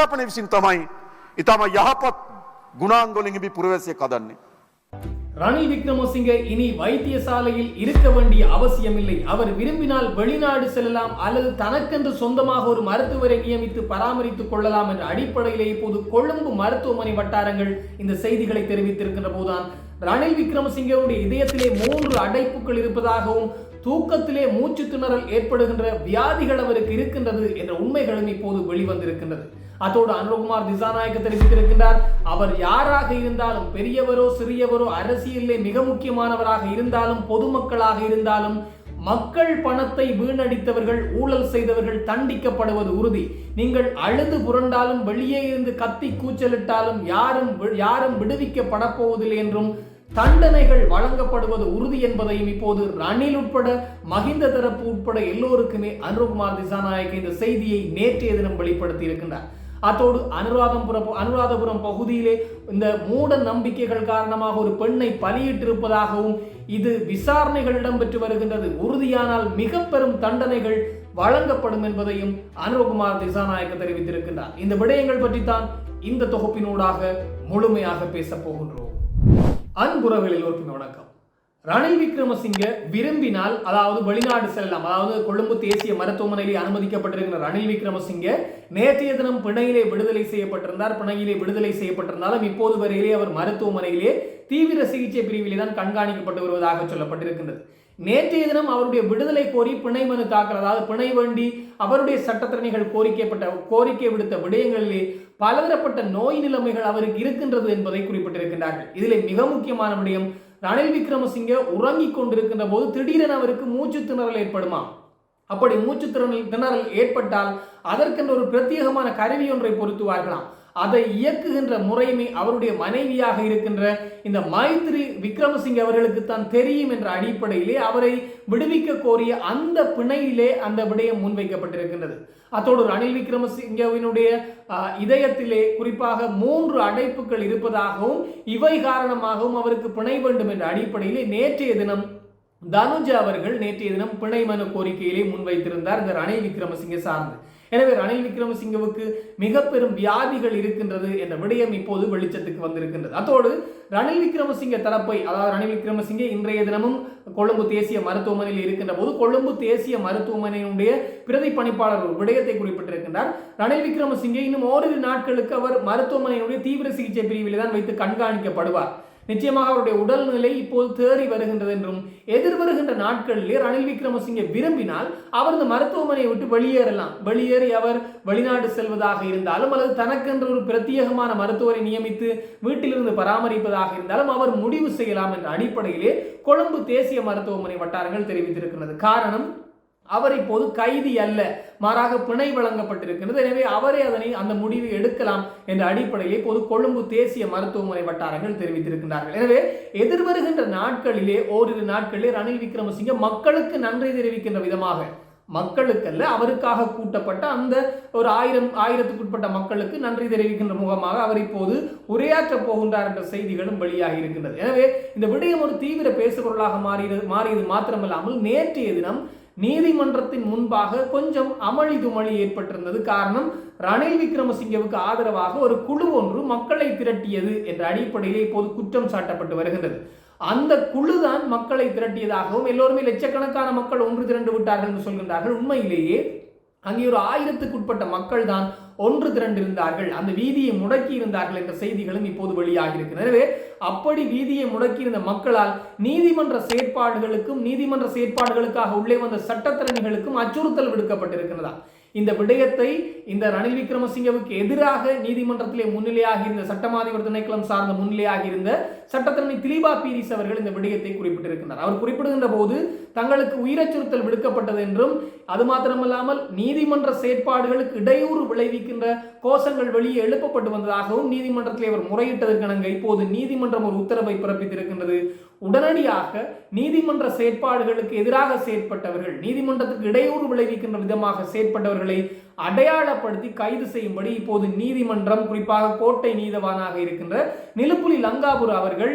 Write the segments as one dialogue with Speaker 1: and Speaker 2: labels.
Speaker 1: අධ්‍යාපනය විසින් තමයි ඉතාම යහපත් ගුණාංගොලින් ඉබි පුරවැසිය කදන්නේ.
Speaker 2: ரணில் விக்ரமசிங்கே இனி வைத்தியசாலையில் இருக்க வேண்டிய அவசியமில்லை அவர் விரும்பினால் வெளிநாடு செல்லலாம் அல்லது தனக்கென்று சொந்தமாக ஒரு மருத்துவரை நியமித்து பராமரித்துக் கொள்ளலாம் என்ற அடிப்படையிலே இப்போது கொழும்பு மருத்துவமனை வட்டாரங்கள் இந்த செய்திகளை தெரிவித்திருக்கின்ற போதுதான் ரணில் விக்ரமசிங்கவுடைய இதயத்திலே மூன்று அடைப்புகள் இருப்பதாகவும் தூக்கத்திலே மூச்சு திணறல் ஏற்படுகின்ற வியாதிகள் அவருக்கு இருக்கின்றது என்ற உண்மைகளும் இப்போது வெளிவந்திருக்கின்றது அதோடு அனுகுமார் திசாநாயக்க தெரிவித்திருக்கின்றார். அவர் யாராக இருந்தாலும் பெரியவரோ சிறியவரோ அரசியலிலே மிக முக்கியமானவராக இருந்தாலும் பொதுமக்களாக இருந்தாலும் மக்கள் பணத்தை வீணடித்தவர்கள் ஊழல் செய்தவர்கள் தண்டிக்கப்படுவது உறுதி. நீங்கள் அழுது புரண்டாலும் வெளியே இருந்து கத்தி கூச்சலிட்டாலும் யாரும் யாரும் விடுவிக்கப்படப்போவதில்லை என்றும் தண்டனைகள் வழங்கப்படுவது உறுதி என்பதையும் இப்போது ரணில் உட்பட மகிந்த தரப்பு உட்பட எல்லோருக்குமே அனுகுமார் திசாநாயக்க இந்த செய்தியை நேற்றைய தினம் வெளிப்படுத்தி இருக்கின்றார் அத்தோடு அனுராதபுரம் அனுராதபுரம் பகுதியிலே இந்த மூட நம்பிக்கைகள் காரணமாக ஒரு பெண்ணை பலியிட்டிருப்பதாகவும் இது விசாரணைகள் இடம்பெற்று வருகின்றது. உறுதியானால் மிக பெரும் தண்டனைகள் வழங்கப்படும் என்பதையும் அனுரகுமார் திசாநாயக்க தெரிவித்திருக்கின்றார். இந்த விடயங்கள் பற்றித்தான் இந்த தொகுப்பினூடாக முழுமையாக பேசப் போகின்றோம். அன்புறவில் ஒரு வணக்கம். ரணில் விக்ரமசிங்க விரும்பினால் அதாவது வெளிநாடு செல்லலாம். அதாவது கொழும்பு தேசிய மருத்துவமனையிலே அனுமதிக்கப்பட்டிருக்கிற ரணில் விக்ரமசிங்க நேற்றைய தினம் பிணையிலே விடுதலை செய்யப்பட்டிருந்தார். பிணையிலே விடுதலை செய்யப்பட்டிருந்தாலும் இப்போது வரையிலே அவர் மருத்துவமனையிலே தீவிர சிகிச்சை பிரிவிலே தான் கண்காணிக்கப்பட்டு வருவதாக சொல்லப்பட்டிருக்கின்றது. நேற்றைய தினம் அவருடைய விடுதலை கோரி பிணை மனு தாக்கல் அதாவது பிணை வேண்டி அவருடைய சட்டத்திறனைகள் கோரிக்கைப்பட்ட கோரிக்கை விடுத்த விடயங்களிலே பலதரப்பட்ட நோய் நிலைமைகள் அவருக்கு இருக்கின்றது என்பதை குறிப்பிட்டிருக்கின்றார்கள். இதிலே மிக முக்கியமான விடயம் ரணில் விக்ரமசிங்க உறங்கிக் கொண்டிருக்கின்ற போது திடீரென அவருக்கு மூச்சு திணறல் ஏற்படுமா? அப்படி மூச்சு திறனில் திணறல் ஏற்பட்டால் அதற்கென்று ஒரு பிரத்யேகமான கருவி ஒன்றை பொருத்துவார்களாம். அதை இயக்குகின்ற முறைமை அவருடைய மனைவியாக இருக்கின்ற இந்த மைத்ரி விக்ரமசிங் அவர்களுக்கு தான் தெரியும் என்ற அடிப்படையிலே அவரை விடுவிக்க கோரிய அந்த பிணையிலே அந்த விடயம் முன்வைக்கப்பட்டிருக்கின்றது. அத்தோடு ரணில் விக்ரமசிங்கவினுடைய இதயத்திலே குறிப்பாக மூன்று அடைப்புகள் இருப்பதாகவும் இவை காரணமாகவும் அவருக்கு பிணை வேண்டும் என்ற அடிப்படையிலே நேற்றைய தினம் தனுஜா அவர்கள் நேற்றைய தினம் பிணை மனு கோரிக்கையிலே முன்வைத்திருந்தார் இந்த ரணில் விக்ரமசிங்க சார்ந்து. எனவே ரணில் விக்ரமசிங்கவுக்கு மிக பெரும் வியாதிகள் இருக்கின்றது என்ற விடயம் இப்போது வெளிச்சத்துக்கு வந்திருக்கின்றது. அத்தோடு ரணில் விக்ரமசிங்க தரப்பை அதாவது ரணில் விக்ரமசிங்கே இன்றைய தினமும் கொழும்பு தேசிய மருத்துவமனையில் இருக்கின்ற போது கொழும்பு தேசிய மருத்துவமனையினுடைய பிரதி பணிப்பாளர் ஒரு விடயத்தை குறிப்பிட்டிருக்கின்றார். ரணில் விக்ரமசிங்கே இன்னும் ஓரிரு நாட்களுக்கு அவர் மருத்துவமனையினுடைய தீவிர சிகிச்சை பிரிவில் தான் வைத்து கண்காணிக்கப்படுவார். நிச்சயமாக அவருடைய உடல்நிலை இப்போது தேறி வருகின்றது என்றும் எதிர்வருகின்ற நாட்களிலே ரணில் விக்ரமசிங்கே விரும்பினால் அவர் இந்த மருத்துவமனையை விட்டு வெளியேறலாம். வெளியேறி அவர் வெளிநாடு செல்வதாக இருந்தாலும் அல்லது தனக்கென்று ஒரு பிரத்யேகமான மருத்துவரை நியமித்து வீட்டிலிருந்து பராமரிப்பதாக இருந்தாலும் அவர் முடிவு செய்யலாம் என்ற அடிப்படையிலே கொழும்பு தேசிய மருத்துவமனை வட்டாரங்கள் தெரிவித்திருக்கிறது காரணம்? அவர் இப்போது கைதி அல்ல மாறாக பிணை வழங்கப்பட்டிருக்கிறது. எனவே அவரே அதனை அந்த முடிவை எடுக்கலாம் என்ற அடிப்படையில் இப்போது கொழும்பு தேசிய மருத்துவமனை வட்டாரங்கள் தெரிவித்திருக்கிறார்கள் எனவே எதிர்வருகின்ற நாட்களிலே ஓரிரு நாட்களிலே ரணில் விக்ரமசிங்க மக்களுக்கு நன்றி தெரிவிக்கின்ற விதமாக மக்களுக்கல்ல அவருக்காக கூட்டப்பட்ட அந்த ஒரு ஆயிரம் ஆயிரத்துக்குட்பட்ட மக்களுக்கு நன்றி தெரிவிக்கின்ற முகமாக அவர் இப்போது உரையாற்ற போகின்றார் என்ற செய்திகளும் வெளியாகி இருக்கின்றது. எனவே இந்த விடயம் ஒரு தீவிர பேசுபொருளாக மாறியது மாறியது மாத்திரமல்லாமல் நேற்றைய தினம் நீதிமன்றத்தின் முன்பாக கொஞ்சம் அமளி துமளி ஏற்பட்டிருந்தது. காரணம் ரணில் விக்ரமசிங்கவுக்கு ஆதரவாக ஒரு குழு ஒன்று மக்களை திரட்டியது என்ற அடிப்படையிலே இப்போது குற்றம் சாட்டப்பட்டு வருகின்றது. அந்த குழுதான் மக்களை திரட்டியதாகவும் எல்லோருமே லட்சக்கணக்கான மக்கள் ஒன்று திரண்டு விட்டார்கள் என்று சொல்கின்றார்கள். உண்மையிலேயே அங்கே ஒரு ஆயிரத்துக்குட்பட்ட மக்கள் தான் ஒன்று திரண்டிருந்தார்கள். அந்த வீதியை முடக்கி இருந்தார்கள் என்ற செய்திகளும் இப்போது வெளியாகி இருக்கிறது எனவே அப்படி வீதியை முடக்கியிருந்த மக்களால் நீதிமன்ற செயற்பாடுகளுக்கும் நீதிமன்ற செயற்பாடுகளுக்காக உள்ளே வந்த சட்டத்திறனிகளுக்கும் அச்சுறுத்தல் விடுக்கப்பட்டிருக்கிறதா? இந்த விடயத்தை இந்த ரணில் விக்ரமசிங்கவுக்கு எதிராக நீதிமன்றத்திலே முன்னிலையாக இருந்த சட்டமாதிபர் திணைக்களம் சார்ந்த முன்னிலையாக இருந்த சட்டத்தரணி திலீபா பீரிஸ் அவர்கள் இந்த விடயத்தை குறிப்பிட்டிருக்கிறார் அவர் குறிப்பிடுகின்ற போது தங்களுக்கு உயிரச்சுறுத்தல் விடுக்கப்பட்டது என்றும் அது மாத்திரமல்லாமல் நீதிமன்ற செயற்பாடுகளுக்கு இடையூறு விளைவிக்கின்ற கோஷங்கள் வெளியே எழுப்பப்பட்டு வந்ததாகவும் நீதிமன்றத்தில் அவர் முறையிட்டதற்கெனங்க இப்போது நீதிமன்றம் ஒரு உத்தரவை பிறப்பித்திருக்கின்றது. உடனடியாக நீதிமன்ற செயற்பாடுகளுக்கு எதிராக செயற்பட்டவர்கள் நீதிமன்றத்துக்கு இடையூறு விளைவிக்கின்ற விதமாக செயற்பட்டவர்களை அடையாளப்படுத்தி கைது செய்யும்படி இப்போது நீதிமன்றம் குறிப்பாக கோட்டை நீதவானாக இருக்கின்ற நிலுப்புலி லங்காபுர அவர்கள்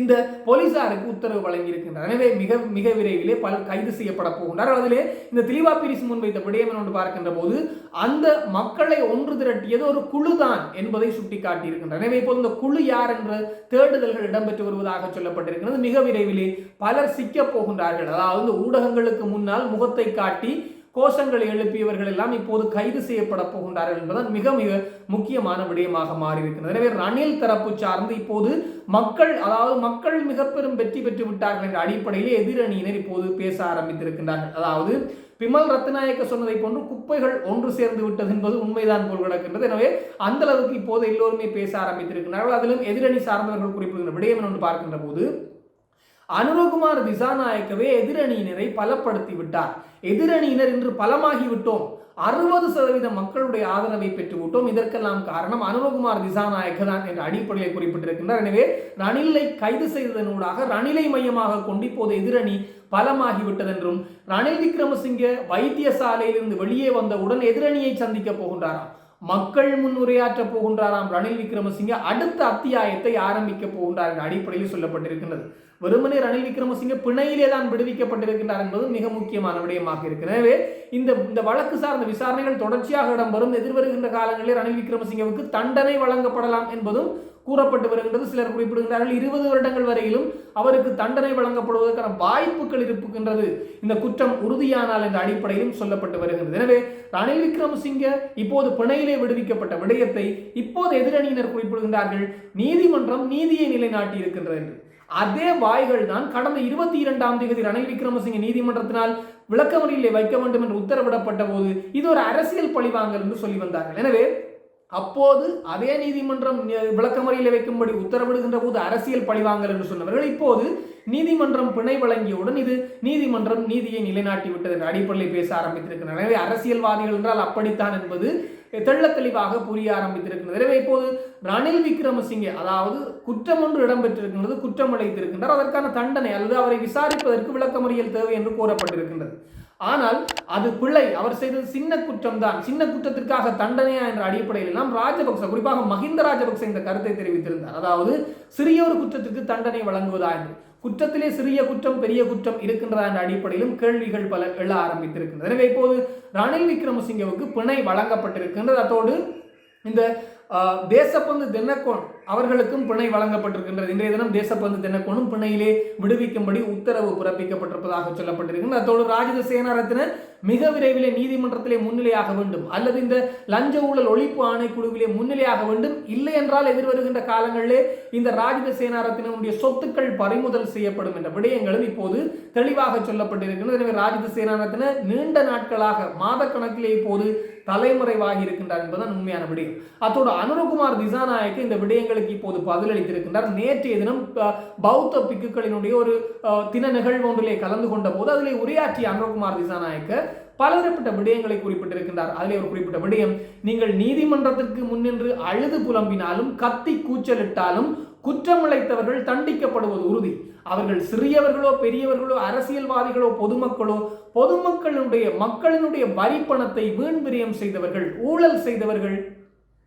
Speaker 2: இந்த போலீசாருக்கு உத்தரவு வழங்கியிருக்கின்றனர். எனவே மிக மிக விரைவிலே பல கைது செய்யப்பட போகின்றார் அதிலே இந்த திலிவா பிரிஸ் முன்வைத்த விடயம் என்று பார்க்கின்ற போது அந்த மக்களை ஒன்று திரட்டியது ஒரு குழுதான் என்பதை சுட்டிக்காட்டியிருக்கின்றனர். எனவே இப்போது இந்த குழு யார் என்ற தேடுதல்கள் இடம்பெற்று வருவதாக சொல்லப்பட்டிருக்கிறது. மிக விரைவிலே பலர் சிக்கப் போகின்றார்கள். அதாவது ஊடகங்களுக்கு முன்னால் முகத்தை காட்டி கோஷங்களை எழுப்பியவர்கள் எல்லாம் இப்போது கைது செய்யப்பட போகின்றார்கள் என்பதுதான் மிக மிக முக்கியமான விடயமாக மாறியிருக்கிறது. எனவே ரணில் தரப்பு சார்ந்து இப்போது மக்கள் அதாவது மக்கள் மிக பெரும் வெற்றி பெற்று விட்டார்கள் என்ற அடிப்படையிலே எதிரணியினர் இப்போது பேச ஆரம்பித்திருக்கின்றார்கள். அதாவது பிமல் ரத்நாயக்க சொன்னதை போன்று குப்பைகள் ஒன்று சேர்ந்து விட்டது என்பது உண்மைதான் போல் கிடக்கின்றது. எனவே அந்த அளவுக்கு இப்போது எல்லோருமே பேச ஆரம்பித்திருக்கிறார்கள் அதிலும் எதிரணி சார்ந்தவர்கள் குறிப்பிடுகின்ற விடயம் என்று பார்க்கின்ற போது அனுரகுமார் திசாநாயக்கவே எதிரணியினரை பலப்படுத்தி விட்டார். எதிரணியினர் இன்று பலமாகி விட்டோம். அறுபது சதவீத மக்களுடைய ஆதரவை பெற்று விட்டோம். இதற்கெல்லாம் காரணம் அனுரகுமார் திசாநாயக்க தான் என்ற அடிப்படையில் குறிப்பிட்டிருக்கின்றார். எனவே ரணிலை கைது செய்ததனூடாக ரணிலை மையமாக கொண்டு இப்போது எதிரணி பலமாகிவிட்டதென்றும் ரணில் விக்ரமசிங்கே வைத்தியசாலையிலிருந்து வெளியே வந்தவுடன் எதிரணியை சந்திக்க போகின்றாராம். மக்கள் முன் உரையாற்ற போகின்றாராம் ரணில் விக்ரமசிங்கே. அடுத்த அத்தியாயத்தை ஆரம்பிக்க போகின்றார் என்ற அடிப்படையில் சொல்லப்பட்டிருக்கின்றது. வெறுமனே ரணில் விக்ரமசிங்க பிணையிலே தான் விடுவிக்கப்பட்டிருக்கின்றார் என்பது மிக முக்கியமான விடயமாக இருக்கிறது எனவே இந்த இந்த வழக்கு சார்ந்த விசாரணைகள் தொடர்ச்சியாக இடம்பெறும். எதிர்வருகின்ற காலங்களில் ரணில் விக்ரமசிங்கவுக்கு தண்டனை வழங்கப்படலாம் என்பதும் கூறப்பட்டு வருகின்றது. சிலர் குறிப்பிடுகின்றார்கள் இருபது வருடங்கள் வரையிலும் அவருக்கு தண்டனை வழங்கப்படுவதற்கான வாய்ப்புகள் இருக்கின்றது இந்த குற்றம் உறுதியானால் என்ற அடிப்படையிலும் சொல்லப்பட்டு வருகின்றது. எனவே ரணில் விக்ரமசிங்க இப்போது பிணையிலே விடுவிக்கப்பட்ட விடயத்தை இப்போது எதிரணியினர் குறிப்பிடுகின்றார்கள். நீதிமன்றம் நீதியை நிலைநாட்டி இருக்கின்றது என்று. அதே வாய்கள் தான் கடந்த இருபத்தி இரண்டாம் தேதி ரணில் விக்ரமசிங்க நீதிமன்றத்தினால் விளக்கமறியலை வைக்க வேண்டும் என்று உத்தரவிடப்பட்ட போது இது ஒரு அரசியல் பழிவாங்கல் என்று சொல்லி வந்தார்கள். எனவே அப்போது அதே நீதிமன்றம் விளக்கமறியலை வைக்கும்படி உத்தரவிடுகின்ற போது அரசியல் பழிவாங்கல் என்று சொன்னவர்கள் இப்போது நீதிமன்றம் பிணை வழங்கியவுடன் இது நீதிமன்றம் நீதியை நிலைநாட்டி விட்டது என்ற அடிப்படையில் பேச ஆரம்பித்திருக்கிறார் எனவே அரசியல்வாதிகள் என்றால் அப்படித்தான் என்பது தெள்ள தெளிவாக புரிய ஆரம்பித்திருக்கிறது எனவே இப்போது ரணில் விக்ரமசிங்கே அதாவது குற்றம் ஒன்று இடம்பெற்றிருக்கின்றது குற்றம் அழைத்திருக்கின்றார் அதற்கான தண்டனை அல்லது அவரை விசாரிப்பதற்கு விளக்கமறியல் தேவை என்று கூறப்பட்டிருக்கின்றது. ஆனால் அது பிள்ளை அவர் செய்தது சின்ன குற்றம் தான் சின்ன குற்றத்திற்காக தண்டனையா என்ற அடிப்படையில் எல்லாம் ராஜபக்ச குறிப்பாக மஹிந்த ராஜபக்ச இந்த கருத்தை தெரிவித்திருந்தார். அதாவது சிறிய ஒரு குற்றத்திற்கு தண்டனை வழங்குவதா என்று குற்றத்திலே சிறிய குற்றம் பெரிய குற்றம் இருக்கின்றதா என்ற அடிப்படையிலும் கேள்விகள் பல எழ ஆரம்பித்திருக்கின்றன எனவே இப்போது ரணில் விக்ரமசிங்கவுக்கு பிணை வழங்கப்பட்டிருக்கின்றது. அதோடு இந்த தேசப்பந்து தினக்கோன் அவர்களுக்கும் பிணை வழங்கப்பட்டிருக்கின்றது. இன்றைய தினம் தேசப்பந்து தினக்கோனும் பிணையிலே விடுவிக்கும்படி உத்தரவு பிறப்பிக்கப்பட்டிருப்பதாக சொல்லப்பட்டிருக்கின்றது. அதோடு ராஜித சேனாரத்தின மிக விரைவிலே நீதிமன்றத்திலே முன்னிலையாக வேண்டும். அல்லது இந்த லஞ்ச ஊழல் ஒழிப்பு ஆணைக்குழுவிலே முன்னிலையாக வேண்டும். இல்லை என்றால் எதிர்வருகின்ற காலங்களிலே இந்த ராஜித சேனாரத்தினுடைய சொத்துக்கள் பறிமுதல் செய்யப்படும் என்ற விடயங்களும் இப்போது தெளிவாக சொல்லப்பட்டிருக்கிறது எனவே ராஜித சேனாரத்தின நீண்ட நாட்களாக மாத கணக்கிலே இப்போது தலைமுறைவாகி இருக்கின்றார் என்பதுதான் உண்மையான விடயம். அத்தோடு அனுரகுமார் திசாநாயக்கு இந்த விடயங்களுக்கு இப்போது பதிலளித்திருக்கின்றார். நேற்றைய தினம் பௌத்த பிக்குகளினுடைய ஒரு தின நிகழ்வு ஒன்றிலே கலந்து கொண்ட போது அதிலே உரையாற்றிய அனுரகுமார் திசாநாயக்க பலதரப்பட்ட விடயங்களை குறிப்பிட்டிருக்கின்றார். அதிலே ஒரு குறிப்பிட்ட விடயம் நீங்கள் நீதிமன்றத்திற்கு முன்னின்று அழுது புலம்பினாலும் கத்தி கூச்சலிட்டாலும் குற்றமிழைத்தவர்கள் தண்டிக்கப்படுவது உறுதி. அவர்கள் சிறியவர்களோ பெரியவர்களோ அரசியல்வாதிகளோ பொதுமக்களோ பொதுமக்களுடைய மக்களினுடைய வரி பணத்தை வீண் விரயம் செய்தவர்கள் ஊழல் செய்தவர்கள்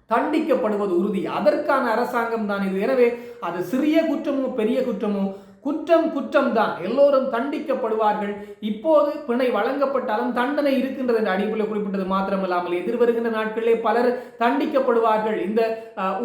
Speaker 2: தண்டிக்கப்படுவது உறுதி. அதற்கான அரசாங்கம் தான் இது. எனவே அது சிறிய குற்றமோ பெரிய குற்றமோ குற்றம் குற்றம் தான் எல்லோரும் தண்டிக்கப்படுவார்கள். இப்போது பிணை வழங்கப்பட்டாலும் தண்டனை இருக்கின்றது என்ற அடிப்படையில் குறிப்பிட்டது மாத்திரமில்லாமல் எதிர்வருகின்ற நாட்களிலே பலர் தண்டிக்கப்படுவார்கள். இந்த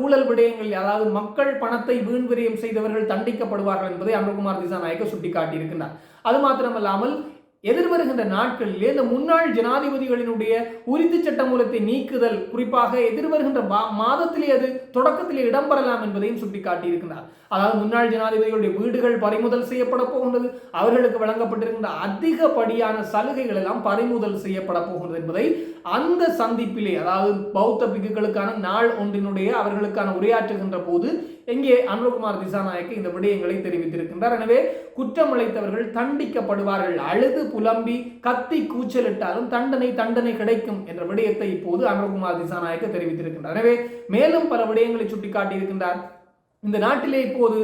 Speaker 2: ஊழல் விடயங்கள் அதாவது மக்கள் பணத்தை வீண் விரயம் செய்தவர்கள் தண்டிக்கப்படுவார்கள் என்பதை அனுகுமார் திசாநாயக்க சுட்டிக்காட்டியிருக்கிறார் அது மாத்திரமல்லாமல் எதிர்வருகின்ற நாட்களிலே இந்த முன்னாள் ஜனாதிபதிகளினுடைய உரித்து சட்டமூலத்தை நீக்குதல் குறிப்பாக எதிர்வருகின்ற மாதத்திலே அது தொடக்கத்திலே இடம்பெறலாம் என்பதையும் சுட்டிக்காட்டியிருக்கிறார். அதாவது முன்னாள் ஜனாதிபதிகளுடைய வீடுகள் பறிமுதல் செய்யப்பட போகின்றது அவர்களுக்கு வழங்கப்பட்டிருக்கின்ற அதிகப்படியான சலுகைகள் எல்லாம் பறிமுதல் செய்யப்பட போகின்றது என்பதை அந்த சந்திப்பிலே அதாவது பௌத்த பிக்குகளுக்கான நாள் ஒன்றினுடைய அவர்களுக்கான உரையாற்றுகின்ற போது எங்கே அனுகுமார் திசாநாயக்கு இந்த விடயங்களை தெரிவித்திருக்கின்றார் எனவே குற்றம் தண்டிக்கப்படுவார்கள். அழுது புலம்பி கத்தி கூச்சலிட்டாலும் தண்டனை தண்டனை கிடைக்கும் என்ற விடயத்தை இப்போது அனுகுமார் திசாநாயக்க தெரிவித்திருக்கின்றார். எனவே மேலும் பல விடயங்களை சுட்டிக்காட்டியிருக்கின்றார். இந்த நாட்டிலே இப்போது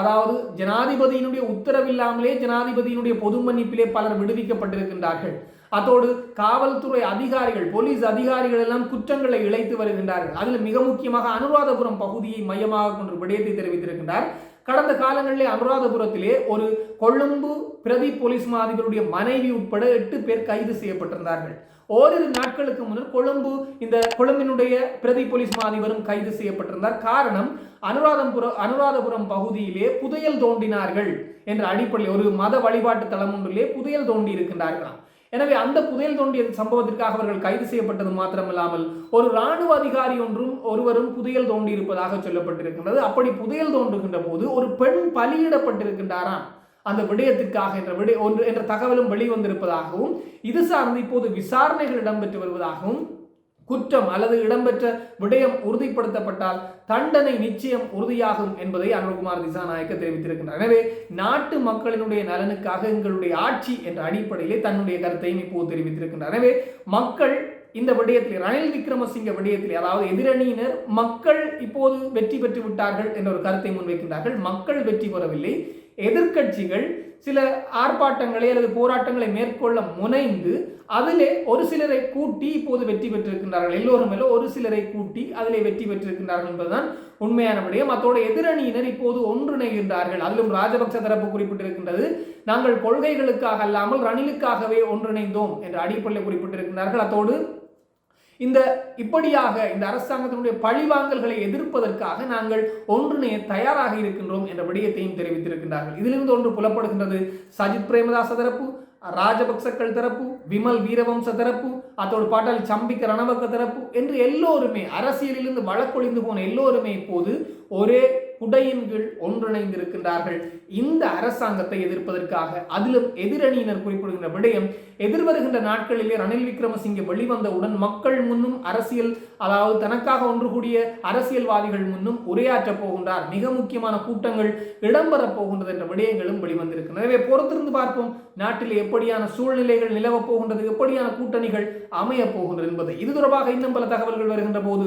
Speaker 2: அதாவது ஜனாதிபதியினுடைய உத்தரவில்லாமலே ஜனாதிபதியினுடைய பொது மன்னிப்பிலே பலர் விடுவிக்கப்பட்டிருக்கின்றார்கள். அதோடு காவல்துறை அதிகாரிகள் போலீஸ் அதிகாரிகள் எல்லாம் குற்றங்களை இழைத்து வருகின்றார்கள். அதில் மிக முக்கியமாக அனுராதபுரம் பகுதியை மையமாக கொண்டு விடயத்தை தெரிவித்திருக்கின்றார். கடந்த காலங்களிலே அனுராதபுரத்திலே ஒரு கொழும்பு பிரதி போலீஸ் மா மனைவி உட்பட எட்டு பேர் கைது செய்யப்பட்டிருந்தார்கள். ஓரிரு நாட்களுக்கு முன்னர் கொழும்பு இந்த கொழும்பினுடைய பிரதி போலீஸ் மாதிபரும் கைது செய்யப்பட்டிருந்தார். காரணம் அனுராதபுரம் அனுராதபுரம் பகுதியிலே புதையல் தோண்டினார்கள் என்ற அடிப்படையில் ஒரு மத வழிபாட்டு தலம் ஒன்றிலே புதையல் தோண்டி இருக்கின்றார்களாம் எனவே அந்த புதையல் தோண்டிய சம்பவத்திற்காக அவர்கள் கைது செய்யப்பட்டது மாத்திரமில்லாமல் ஒரு ராணுவ அதிகாரி ஒன்றும் ஒருவரும் புதையல் தோண்டி இருப்பதாக சொல்லப்பட்டிருக்கின்றது. அப்படி புதையல் தோன்றுகின்ற போது ஒரு பெண் பலியிடப்பட்டிருக்கின்றாராம். அந்த விடயத்திற்காக என்ற விடய ஒன்று என்ற தகவலும் வெளிவந்திருப்பதாகவும் இது சார்ந்து இப்போது விசாரணைகள் இடம்பெற்று வருவதாகவும் குற்றம் அல்லது இடம்பெற்ற விடயம் உறுதிப்படுத்தப்பட்டால் தண்டனை நிச்சயம் உறுதியாகும் என்பதை அருள்குமார் திசாநாயக்க தெரிவித்திருக்கின்றார். எனவே நாட்டு மக்களினுடைய நலனுக்காக எங்களுடைய ஆட்சி என்ற அடிப்படையிலே தன்னுடைய கருத்தையும் இப்போது தெரிவித்திருக்கின்றார். எனவே மக்கள் இந்த விடயத்தில் ரணில் விக்ரமசிங்க விடயத்தில் அதாவது எதிரணியினர் மக்கள் இப்போது வெற்றி பெற்று விட்டார்கள் என்ற ஒரு கருத்தை முன்வைக்கின்றார்கள். மக்கள் வெற்றி பெறவில்லை. எதிர்க்கட்சிகள் சில ஆர்ப்பாட்டங்களை அல்லது போராட்டங்களை மேற்கொள்ள முனைந்து அதிலே ஒரு சிலரை கூட்டி இப்போது வெற்றி பெற்றிருக்கின்றார்கள். எல்லோரும் அல்ல ஒரு சிலரை கூட்டி அதிலே வெற்றி பெற்றிருக்கின்றார்கள் என்பதுதான் உண்மையான விடயம். அத்தோடு எதிரணியினர் இப்போது ஒன்றிணைகின்றார்கள். அதிலும் ராஜபக்ச தரப்பு குறிப்பிட்டிருக்கின்றது நாங்கள் கொள்கைகளுக்காக அல்லாமல் ரணிலுக்காகவே ஒன்றிணைந்தோம் என்ற அடிப்படையில் குறிப்பிட்டிருக்கின்றார்கள். அத்தோடு இந்த இப்படியாக இந்த அரசாங்கத்தினுடைய பழிவாங்கல்களை எதிர்ப்பதற்காக நாங்கள் ஒன்றிணைய தயாராக இருக்கின்றோம் என்ற விடயத்தையும் தெரிவித்திருக்கின்றார்கள். இதிலிருந்து ஒன்று புலப்படுகின்றது. சஜித் பிரேமதாச தரப்பு ராஜபக்சக்கள் தரப்பு விமல் வீரவம்ச தரப்பு அதோடு பாட்டால் சம்பிக்க ரணவக்க தரப்பு என்று எல்லோருமே அரசியலிலிருந்து வழக்கொழிந்து போன எல்லோருமே இப்போது ஒரே குடையின் கீழ் ஒன்றிணைந்திருக்கின்றார்கள். இந்த அரசாங்கத்தை எதிர்ப்பதற்காக அதிலும் எதிரணியினர் குறிப்பிடுகின்ற விடயம் எதிர்வருகின்ற நாட்களிலே ரணில் விக்ரமசிங்கே வெளிவந்தவுடன் மக்கள் முன்னும் அரசியல் அதாவது தனக்காக ஒன்று கூடிய அரசியல்வாதிகள் முன்னும் உரையாற்றப் போகின்றார். மிக முக்கியமான கூட்டங்கள் இடம்பெறப் போகின்றது என்ற விடயங்களும் வெளிவந்திருக்கின்றன. எனவே பொறுத்திருந்து பார்ப்போம் நாட்டில் எப்படியான சூழ்நிலைகள் நிலவப் போகின்றது எப்படியான கூட்டணிகள் அமையப் போகின்றது என்பது. இது தொடர்பாக இன்னும் பல தகவல்கள் வருகின்ற போது